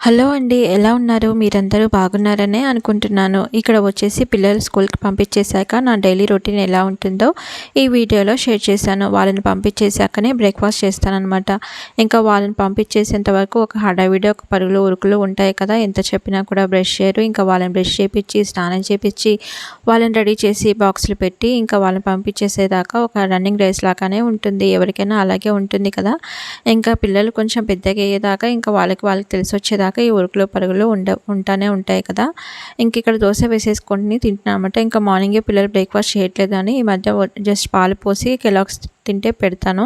Hello అండి ఎలా ఉన్నారు? మీరందరూ బాగున్నారనే అనుకుంటున్నాను. ఇక్కడ వచ్చేసి పిల్లలు స్కూల్కి పంపించేశాక నా డైలీ రొటీన్ ఎలా ఉంటుందో ఈ వీడియోలో షేర్ చేశాను. వాళ్ళని పంపించేశాకనే బ్రేక్ఫాస్ట్ చేస్తానన్నమాట. ఇంకా వాళ్ళని పంపించేసేంత వరకు ఒక హడావిడి ఒక పరుగులు ఉరుకులు ఉంటాయి కదా. ఎంత చెప్పినా కూడా బ్రష్ చేయరు. ఇంకా వాళ్ళని బ్రష్ చేపించి స్నానం చేపించి వాళ్ళని రెడీ చేసి బాక్సులు పెట్టి ఇంకా వాళ్ళని పంపించేసేదాకా ఒక రన్నింగ్ రేస్ లాగానే ఉంటుంది. ఎవరికైనా అలాగే ఉంటుంది కదా. ఇంకా పిల్లలు కొంచెం పెద్దగా అయ్యేదాకా ఇంకా వాళ్ళకి వాళ్ళకి తెలిసి వచ్చేదాకా దాకా ఈ ఉరుకులు పరుగులు ఉండ ఉంటానే ఉంటాయి కదా. ఇంక ఇక్కడ దోశ వేసేసుకొని తింటున్నామంటే. ఇంకా మార్నింగే పిల్లలు బ్రేక్ఫాస్ట్ చేయట్లేదు అని ఈ మధ్య జస్ట్ పాలు పోసి కెలాక్స్ తింటే పెడతాను.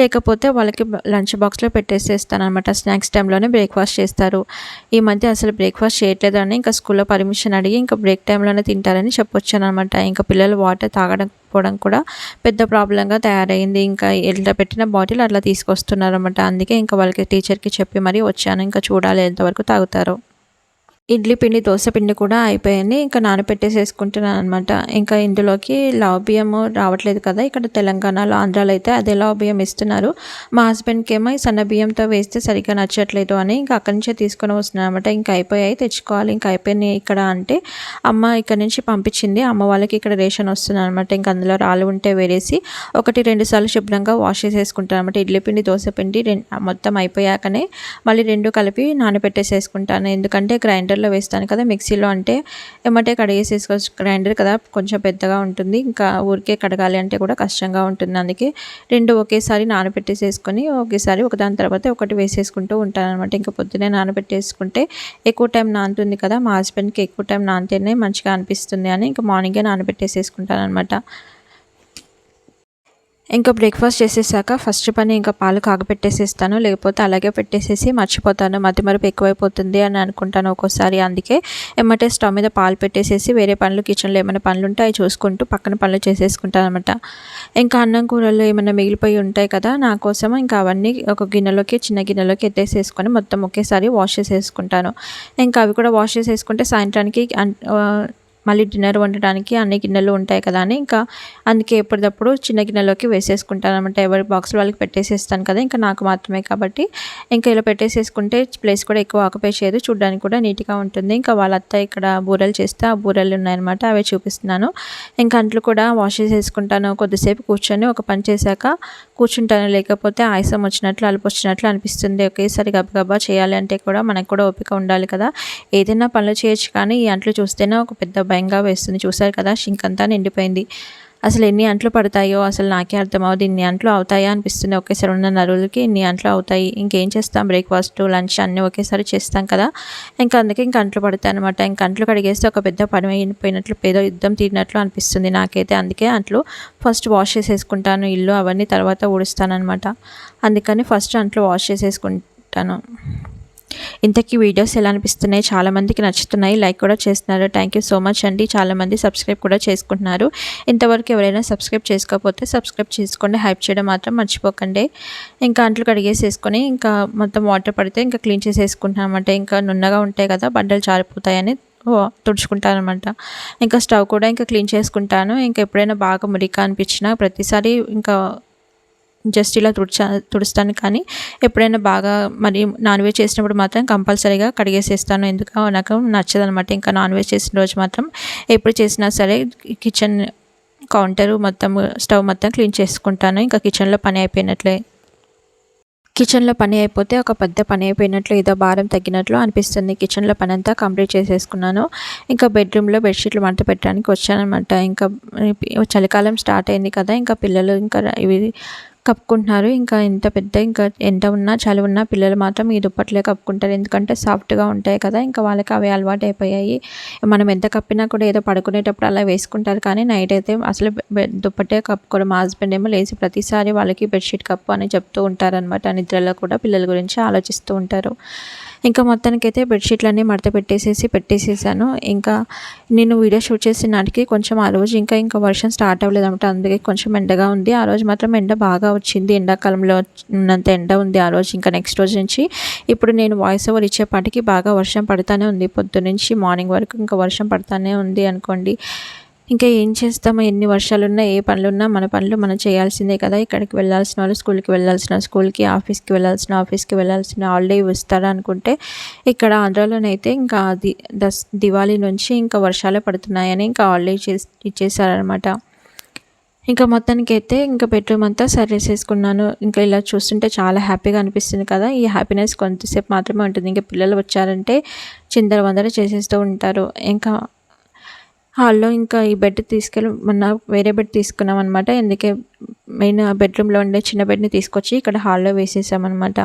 లేకపోతే వాళ్ళకి లంచ్ బాక్స్లో పెట్టేసేస్తాను అనమాట స్నాక్స్ టైంలోనే బ్రేక్ఫాస్ట్ చేస్తారు. ఈ మధ్య అసలు బ్రేక్ఫాస్ట్ చేయట్లేదు అని ఇంకా స్కూల్లో పర్మిషన్ అడిగి ఇంకా బ్రేక్ టైంలోనే తింటారని చెప్పొచ్చాను అనమాట ఇంకా పిల్లలు వాటర్ తాగడం పోవడం కూడా పెద్ద ప్రాబ్లంగా తయారైంది. ఇంకా ఎట్లా పెట్టిన బాటిల్ అట్లా తీసుకొస్తున్నారు అనమాట అందుకే ఇంకా వాళ్ళకి టీచర్కి చెప్పి మరీ వచ్చాను. ఇంకా చూడాలి ఎంతవరకు తాగుతారో. ఇడ్లీ పిండి దోశ పిండి కూడా అయిపోయింది ఇంకా నానబెట్టేసేసుకుంటున్నాను అనమాట ఇంకా ఇందులోకి లావ్ బియ్యం రావట్లేదు కదా ఇక్కడ తెలంగాణలో ఆంధ్రాలో అయితే అదే లావ్ బియ్యం ఇస్తున్నారు. మా హస్బెండ్కి ఏమో సన్న బియ్యంతో వేస్తే సరిగ్గా నచ్చట్లేదు అని ఇంకా అక్కడి నుంచే తీసుకొని వస్తున్నాను అనమాట ఇంకా అయిపోయాయి తెచ్చుకోవాలి. ఇంకా అయిపోయినాయి ఇక్కడ అంటే అమ్మ ఇక్కడ నుంచి పంపించింది. అమ్మ వాళ్ళకి ఇక్కడ రేషన్ వస్తుంది అనమాట ఇంకా అందులో రాళ్ళు ఉంటే వేరేసి ఒకటి రెండు సార్లు శుభ్రంగా వాష్ చేసేసుకుంటాను అనమాట ఇడ్లీ పిండి దోశ పిండి మొత్తం అయిపోయాకనే మళ్ళీ రెండు కలిపి నానబెట్టేసేసుకుంటాను ఎందుకంటే గ్రైండర్ గ్రైండర్లో వేస్తాను కదా మిక్సీలో అంటే ఎమ్మటే కడిగేసేసుకోవచ్చు. గ్రైండర్ కదా కొంచెం పెద్దగా ఉంటుంది. ఇంకా ఊరికే కడగాలి అంటే కూడా కష్టంగా ఉంటుంది. అందుకే రెండు ఒకేసారి నానబెట్టేసేసుకొని ఒకేసారి ఒకదాని తర్వాత ఒకటి వేసేసుకుంటూ ఉంటాను అనమాట ఇంకా పొద్దునే నానబెట్టేసుకుంటే ఎక్కువ టైం నానుతుంది కదా మా హస్బెండ్కి ఎక్కువ టైం నానితేనే మంచిగా అనిపిస్తుంది అని ఇంకా మార్నింగే నానబెట్టేసేసుకుంటాను అనమాట ఇంకా బ్రేక్ఫాస్ట్ చేసేసాక ఫస్ట్ పని ఇంకా పాలు కాగపెట్టేసేస్తాను లేకపోతే అలాగే పెట్టేసేసి మర్చిపోతాను. మధ్య మరపు ఎక్కువైపోతుంది అని అనుకుంటాను ఒక్కోసారి. అందుకే ఎమ్మటే స్టవ్ మీద పాలు పెట్టేసేసి వేరే పనులు కిచెన్లో ఏమైనా పనులు ఉంటే అవి చూసుకుంటూ పక్కన పనులు చేసేసుకుంటాను అనమాట ఇంకా అన్నం కూరలు ఏమైనా మిగిలిపోయి ఉంటాయి కదా నా కోసం ఇంకా అవన్నీ ఒక గిన్నెలోకి చిన్న గిన్నెలోకి ఎత్తేసేసుకొని మొత్తం ఒకేసారి వాష్ చేసేసుకుంటాను. ఇంకా అవి కూడా వాష్ చేసేసుకుంటే సాయంత్రానికి మళ్ళీ డిన్నర్ వండడానికి అన్ని గిన్నెలు ఉంటాయి కదా అని ఇంకా అందుకే ఎప్పటికప్పుడు చిన్న గిన్నెలోకి వేసేసుకుంటాను అనమాట ఎవరి బాక్స్ వాళ్ళకి పెట్టేసేస్తాను కదా ఇంకా నాకు మాత్రమే కాబట్టి. ఇంకా ఇలా పెట్టేసేసుకుంటే ప్లేస్ కూడా ఎక్కువ ఆకుపై చేయదు చూడడానికి కూడా నీట్గా ఉంటుంది. ఇంకా వాళ్ళ అత్త ఇక్కడ బూరెలు చేస్తే ఆ బూరెలు ఉన్నాయన్నమాట అవి చూపిస్తున్నాను. ఇంకా అంట్లు కూడా వాష్ చేసేసుకుంటాను. కొద్దిసేపు కూర్చొని ఒక పని చేశాక కూర్చుంటాను. లేకపోతే ఆయాసం వచ్చినట్లు అలుపు వచ్చినట్లు అనిపిస్తుంది. ఒకేసారి గబగబా చేయాలి అంటే కూడా మనకు కూడా ఓపిక ఉండాలి కదా. ఏదైనా పనులు చేయొచ్చు కానీ ఈ అంట్లు చూస్తేనే ఒక పెద్ద భయంగా వేస్తుంది. చూశారు కదా షింక్ అంతా నిండిపోయింది. అసలు ఎన్ని అంట్లు పడతాయో అసలు నాకే అర్థమవుతుంది ఇన్ని అంట్లు అవుతాయా అనిపిస్తుంది. ఒకేసారి ఉన్న నరువులకి ఇన్ని అంట్లు అవుతాయి. ఇంకేం చేస్తాం? బ్రేక్ఫాస్ట్ లంచ్ అన్నీ ఒకేసారి చేస్తాం కదా. ఇంకా అందుకే ఇంక అంట్లు పడతాయి అనమాట ఇంక అంట్లు కడిగేస్తే ఒక పెద్ద పని అయిపోయినట్లు పేదో యుద్ధం తీరినట్లు అనిపిస్తుంది నాకైతే. అందుకే అంట్లు ఫస్ట్ వాష్ చేసేసుకుంటాను. ఇల్లు అవన్నీ తర్వాత ఊడుస్తానమాట అందుకని ఫస్ట్ అంట్లు వాష్ చేసేసుకుంటాను. ఇంతకీ వీడియోస్ ఎలా అనిపిస్తున్నాయి? చాలామందికి నచ్చుతున్నాయి. లైక్ కూడా చేస్తున్నారు. థ్యాంక్ యూ సో మచ్ అండి. చాలామంది సబ్స్క్రైబ్ కూడా చేసుకుంటున్నారు. ఇంతవరకు ఎవరైనా సబ్స్క్రైబ్ చేసుకోకపోతే సబ్స్క్రైబ్ చేసుకోండి. హైప్ చేయడం మాత్రం మర్చిపోకండి. ఇంకా అంట్లు కడిగేసేసుకొని ఇంకా మొత్తం వాటర్ పడితే ఇంకా క్లీన్ చేసేసుకుంటున్నాం ఇంకా నున్నగా ఉంటాయి కదా బండలు జారిపోతాయని తుడుచుకుంటాను అనమాట ఇంకా స్టవ్ కూడా ఇంకా క్లీన్ చేసుకుంటాను. ఇంకా ఎప్పుడైనా బాగా మురిక అనిపించినా ప్రతిసారి ఇంకా జస్ట్ ఇలా తుడిచా తుడుస్తాను కానీ ఎప్పుడైనా బాగా మరి నాన్ వెజ్ చేసినప్పుడు మాత్రం కంపల్సరీగా కడిగేసేస్తాను. ఎందుకు? నాకు నచ్చదనమాట ఇంకా నాన్ వెజ్ చేసిన రోజు మాత్రం ఎప్పుడు చేసినా సరే కిచెన్ కౌంటర్ మొత్తం స్టవ్ మొత్తం క్లీన్ చేసుకుంటాను. ఇంకా కిచెన్లో పని అయిపోయినట్లే. కిచెన్లో పని అయిపోతే ఒక పెద్ద పని అయిపోయినట్లు ఏదో భారం తగ్గినట్లు అనిపిస్తుంది. కిచెన్లో పని అంతా కంప్లీట్ చేసేసుకున్నాను. ఇంకా బెడ్రూమ్లో బెడ్షీట్లు మంట పెట్టడానికి వచ్చానమాట ఇంకా చలికాలం స్టార్ట్ అయింది కదా ఇంకా పిల్లలు ఇంకా ఇవి కప్పుకుంటున్నారు. ఇంకా ఎంత పెద్ద ఇంకా ఎంత ఉన్నా చలి ఉన్నా పిల్లలు మాత్రం ఈ దుప్పట్లే కప్పుకుంటారు. ఎందుకంటే సాఫ్ట్గా ఉంటాయి కదా. ఇంకా వాళ్ళకి అవి అలవాటు అయిపోయాయి. మనం ఎంత కప్పినా కూడా ఏదో పడుకునేటప్పుడు అలా వేసుకుంటారు. కానీ నైట్ అయితే అసలు దుప్పటే కప్పుకోవడం. మా హస్బెండ్ ఏమో లేచి ప్రతిసారి వాళ్ళకి బెడ్షీట్ కప్పు అని చెప్తూ ఉంటారనమాట నిద్రలో కూడా పిల్లల గురించి ఆలోచిస్తూ ఉంటారు. ఇంకా మొత్తానికైతే బెడ్షీట్లన్నీ మడత పెట్టేసేసి పెట్టేసేసాను. ఇంకా నేను వీడియో షూట్ చేసిన నాటికి కొంచెం ఆ రోజు ఇంకా ఇంకా వర్షం స్టార్ట్ అవ్వలేదు అనమాట అందుకే కొంచెం ఎండగా ఉంది. ఆ రోజు మాత్రం ఎండ బాగా వచ్చింది. ఎండాకాలంలో ఉన్నంత ఎండ ఉంది ఆ రోజు ఇంకా నెక్స్ట్ రోజు నుంచి. ఇప్పుడు నేను వాయిస్ ఓవర్ ఇచ్చేపాటికి బాగా వర్షం పడుతూనే ఉంది. పొద్దు నుంచి మార్నింగ్ వరకు ఇంకా వర్షం పడుతూనే ఉంది అనుకోండి. ఇంకా ఏం చేస్తాము ఎన్ని వర్షాలున్నా ఏ పనులున్నా మన పనులు మనం చేయాల్సిందే కదా. ఇక్కడికి వెళ్ళాల్సిన వాళ్ళు స్కూల్కి వెళ్ళాల్సిన స్కూల్కి ఆఫీస్కి వెళ్ళాల్సిన ఆఫీస్కి వెళ్ళాల్సిన హాలిడే ఇస్తారు అనుకుంటే ఇక్కడ ఆంధ్రాలోనైతే ఇంకా ది దస్ దివాళీ నుంచి ఇంకా వర్షాలే పడుతున్నాయని ఇంకా హాలిడే చేసి ఇచ్చేసారనమాట ఇంకా మొత్తానికి అయితే ఇంకా బెడ్రూమ్ అంతా సర్వేసేసుకున్నాను ఇంకా ఇలా చూస్తుంటే చాలా హ్యాపీగా అనిపిస్తుంది కదా. ఈ హ్యాపీనెస్ కొంతసేపు మాత్రమే ఉంటుంది. ఇంకా పిల్లలు వచ్చారంటే చిందర వందర చేసేస్తూ ఉంటారు. ఇంకా హాల్లో ఇంకా ఈ బెడ్ తీసుకెళ్ళి మొన్న వేరే బెడ్ తీసుకున్నాం అనమాట ఎందుకే మెయిన్ బెడ్రూమ్లో ఉండే చిన్న బెడ్ని తీసుకొచ్చి ఇక్కడ హాల్లో వేసేసామన్నమాట.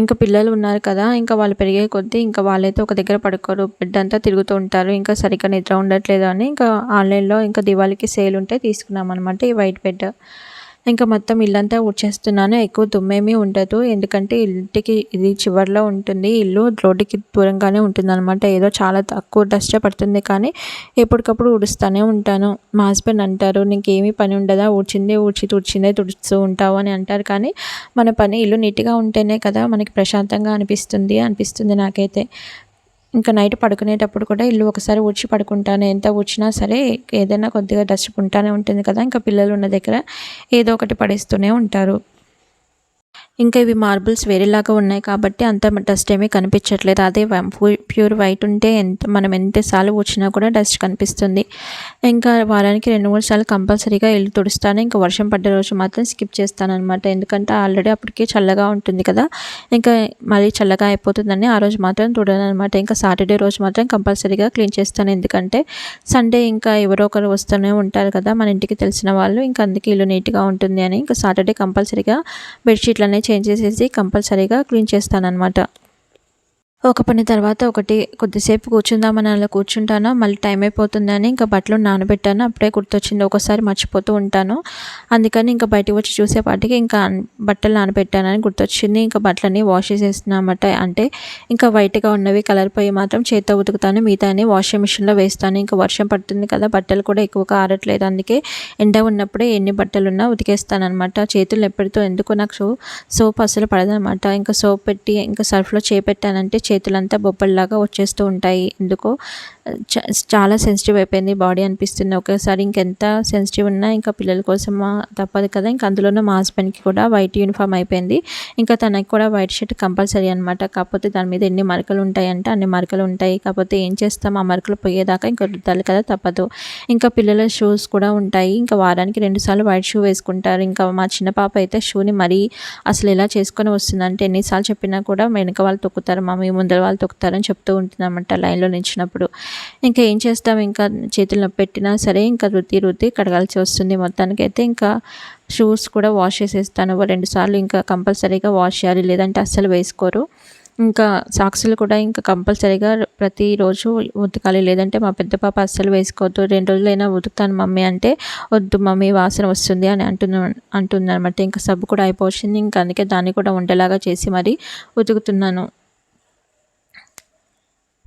ఇంకా పిల్లలు ఉన్నారు కదా ఇంకా వాళ్ళు పెరిగే కొద్దీ ఇంకా వాళ్ళైతే ఒక దగ్గర పడుకోరు. బెడ్ అంతా తిరుగుతూ ఉంటారు. ఇంకా సరిగ్గా నిద్ర ఉండట్లేదు అని ఇంకా ఆన్లైన్లో ఇంకా దివాళీకి సేల్ ఉంటే తీసుకున్నాం అనమాట ఈ వైట్ బెడ్. ఇంకా మొత్తం ఇల్లంతా ఊడ్చేస్తున్నాను. ఎక్కువ దుమ్మేమీ ఉండదు. ఎందుకంటే ఇంటికి ఇది చివరిలో ఉంటుంది. ఇల్లు రోడ్డుకి దూరంగానే ఉంటుంది అనమాట ఏదో చాలా తక్కువ డస్ట్ పడుతుంది కానీ ఎప్పటికప్పుడు ఊడుస్తూనే ఉంటాను. మా హస్బెండ్ అంటారు నీకేమీ పని ఉండదా? ఊడ్చిందే ఊడ్చి తుడిచిందే తుడుస్తూ ఉంటావు అని అంటారు. కానీ మన పని ఇల్లు నీట్గా ఉంటేనే కదా మనకి ప్రశాంతంగా అనిపిస్తుంది అనిపిస్తుంది నాకైతే. ఇంకా నైట్ పడుకునేటప్పుడు కూడా ఇల్లు ఒకసారి ఊడ్చి పడుకుంటాను. ఎంత ఊడ్చినా సరే ఏదైనా కొద్దిగా డస్ట్ ఉంటానే ఉంటుంది కదా. ఇంకా పిల్లలు ఉన్న దగ్గర ఏదో ఒకటి పడేస్తూనే ఉంటారు. ఇంకా ఇవి మార్బుల్స్ వేరేలాగా ఉన్నాయి కాబట్టి అంత డస్ట్ ఏమీ కనిపించట్లేదు. అదే ప్యూర్ వైట్ ఉంటే ఎంత మనం ఎంతసార్లు వచ్చినా కూడా డస్ట్ కనిపిస్తుంది. ఇంకా వారానికి రెండు మూడు సార్లు కంపల్సరీగా ఇల్లు తుడుస్తాను. ఇంకా వర్షం పడ్డ రోజు మాత్రం స్కిప్ చేస్తాను అనమాట ఎందుకంటే ఆల్రెడీ అప్పటికే చల్లగా ఉంటుంది కదా. ఇంకా మళ్ళీ చల్లగా అయిపోతుందని ఆ రోజు మాత్రం తుడను అనమాట ఇంకా సాటర్డే రోజు మాత్రం కంపల్సరీగా క్లీన్ చేస్తాను. ఎందుకంటే సండే ఇంకా ఎవరో ఒకరు వస్తూనే ఉంటారు కదా. మన ఇంటికి తెలిసిన వాళ్ళు. ఇంకా అందుకే ఇల్లు నీట్గా ఉంటుంది అని. ఇంకా సాటర్డే కంపల్సరీగా బెడ్షీట్లు అనేవి చేంజ్ చేసేసి కంపల్సరీగా క్లీన్ చేస్తానన్నమాట. ఒక పని తర్వాత ఒకటి కొద్దిసేపు కూర్చుందామని అలా కూర్చుంటాను. మళ్ళీ టైం అయిపోతుందని ఇంకా బట్టలు నానబెట్టాను. అప్పుడే గుర్తొచ్చింది ఒకసారి మర్చిపోతూ ఉంటాను. అందుకని ఇంకా బయటకు వచ్చి చూసేపాటికి ఇంకా బట్టలు నానబెట్టానని గుర్తొచ్చింది. ఇంకా బట్టలన్నీ వాష్ చేసేస్తున్నామట. అంటే ఇంకా వైట్గా ఉన్నవి కలర్ పోయి మాత్రం చేత్తో ఉతుకుతాను. మిగతాని వాషింగ్ మిషన్లో వేస్తాను. ఇంకా వర్షం పడుతుంది కదా బట్టలు కూడా ఎక్కువగా ఆరట్లేదు అందుకే ఎండ ఉన్నప్పుడే ఎన్ని బట్టలు ఉన్నా ఉతికేస్తాను అనమాట చేతులు ఎప్పటితో ఎందుకు నాకు సోప్ అసలు పడదనమాట ఇంకా సోప్ పెట్టి ఇంకా సర్ఫ్లో చేపెట్టానంటే చేతులంతా బొబ్బల్లాగా వచ్చేస్తూ ఉంటాయి. ఎందుకో చాలా సెన్సిటివ్ అయిపోయింది బాడీ అనిపిస్తుంది. ఒకేసారి ఇంకెంత సెన్సిటివ్ ఉన్నా ఇంకా పిల్లల కోసం తప్పదు కదా. ఇంకా అందులోనూ మా హస్బెండ్కి కూడా వైట్ యూనిఫామ్ అయిపోయింది. ఇంకా తనకి కూడా వైట్ షర్ట్ కంపల్సరీ అనమాట కాకపోతే దాని మీద ఎన్ని మరకలు ఉంటాయంటే అన్ని మరకలు ఉంటాయి. కాకపోతే ఏం చేస్తాం? ఆ మరకలు పోయేదాకా ఇంకా రుద్దాలి కదా తప్పదు. ఇంకా పిల్లల షూస్ కూడా ఉంటాయి. ఇంకా వారానికి రెండుసార్లు వైట్ షూ వేసుకుంటారు. ఇంకా మా చిన్న పాప అయితే షూని మరీ అసలు ఎలా చేసుకొని వస్తుందంటే ఎన్నిసార్లు చెప్పినా కూడా వెనక వాళ్ళు తొక్కుతారు. మా మేము ముందర వాళ్ళు తొక్కుతారని చెప్తూ ఉంటుందన్నమాట లైన్లో నిలిచినప్పుడు ఇంకా ఏం చేస్తాం? ఇంకా చేతుల్లో పెట్టినా సరే ఇంకా రుద్ది రుద్ది కడగాల్సి వస్తుంది మొత్తానికి అయితే ఇంకా షూస్ కూడా వాష్ చేసేస్తాను. రెండు సార్లు ఇంకా కంపల్సరీగా వాష్ చేయాలి. లేదంటే అస్సలు వేసుకోరు. ఇంకా సాక్సులు కూడా ఇంకా కంపల్సరీగా ప్రతిరోజు ఉతకాలి. లేదంటే మా పెద్ద పాప అస్సలు వేసుకోవద్దు రెండు రోజులైనా ఉతుకుతాను మమ్మీ అంటే వద్దు మమ్మీ వాసన వస్తుంది అని అంటున్నా అంటుంది అనమాట ఇంకా సబ్బు కూడా అయిపోతుంది ఇంకా అందుకే దాన్ని కూడా ఉండేలాగా చేసి మరీ ఉతుకుతున్నాను.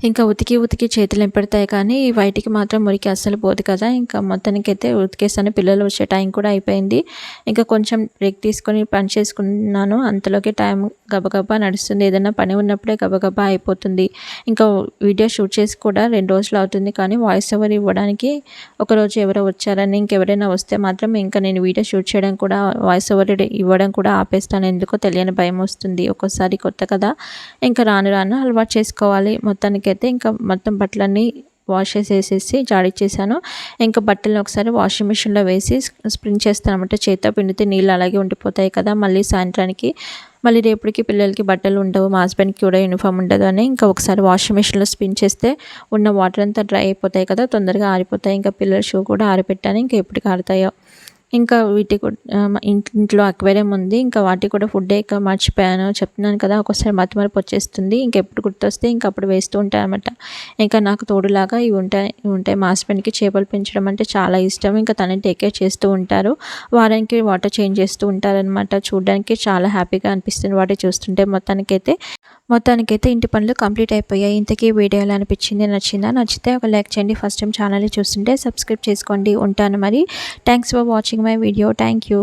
ఇంకా ఉతికి ఉతికి చేతులు ఎంపెడతాయి కానీ ఈ వైట్కి మాత్రం మురికి అస్సలు పోదు కదా. ఇంకా మొత్తానికి అయితే ఉతికేస్తాను. పిల్లలు వచ్చే టైం కూడా అయిపోయింది. ఇంకా కొంచెం బ్రేక్ తీసుకొని పని చేసుకున్నాను. అంతలోకి టైం గబగబా నడుస్తుంది. ఏదైనా పని ఉన్నప్పుడే గబగబా అయిపోతుంది. ఇంకా వీడియో షూట్ చేసి కూడా రెండు రోజులు అవుతుంది. కానీ వాయిస్ ఓవర్ ఇవ్వడానికి ఒకరోజు ఎవరో వచ్చారని ఇంకెవరైనా వస్తే మాత్రం ఇంకా నేను వీడియో షూట్ చేయడం కూడా వాయిస్ ఓవర్ ఇవ్వడం కూడా ఆపేస్తాను. ఎందుకో తెలియని భయం వస్తుంది. ఒక్కోసారి కొత్త కదా. ఇంకా రాను రాను అలవాటు చేసుకోవాలి. మొత్తానికి అయితే ఇంకా మొత్తం బట్టలన్నీ వాష్ చేసేసి జాడిచ్చేసాను. ఇంకా బట్టలను ఒకసారి వాషింగ్ మిషన్లో వేసి స్ప్రింగ్ చేస్తాను అనమాట చేత పిండితే నీళ్ళు అలాగే ఉండిపోతాయి కదా. మళ్ళీ సాయంత్రానికి మళ్ళీ రేపటికి పిల్లలకి బట్టలు ఉండవు. మా హస్బెండ్కి కూడా యూనిఫామ్ ఉండదు అని ఇంకా ఒకసారి వాషింగ్ మిషన్లో స్పిన్ చేస్తే ఉన్న వాటర్ అంతా డ్రై అయిపోతాయి కదా. తొందరగా ఆరిపోతాయి. ఇంకా పిల్లల షూ కూడా ఆరిపెట్టాను ఇంకా ఎప్పటికి ఆరుతాయో ఇంకా వీటి ఇంట్లో అక్వేరియం ఉంది. ఇంకా వాటికి కూడా ఫుడ్ ఇక మర్చిపోయాను. చెప్తున్నాను కదా ఒకసారి మతిమరపు వచ్చేస్తుంది. ఇంకెప్పుడు గుర్తొస్తే ఇంకా అప్పుడు వేస్తూ ఉంటాయి అనమాట ఇంకా నాకు తోడులాగా ఇవి ఉంటాయి ఉంటాయి. మా హస్బెండ్కి చేపలు పెంచడం అంటే చాలా ఇష్టం. ఇంకా తనని టేక్ కేర్ చేస్తూ ఉంటారు. వారానికి వాటర్ చేంజ్ చేస్తూ ఉంటారనమాట చూడడానికి చాలా హ్యాపీగా అనిపిస్తుంది. వాటి చూస్తుంటే మొత్తానికైతే మొత్తానికైతే ఇంటి పనులు కంప్లీట్ అయిపోయాయి. ఇంతకీ వీడియో ఎలా అనిపించింది నచ్చిందా? నచ్చితే ఒక లైక్ చేయండి. ఫస్ట్ టైం ఛానల్ చూస్తుంటే సబ్స్క్రైబ్ చేసుకోండి. ఉంటాను మరి. Thanks for watching my video thank you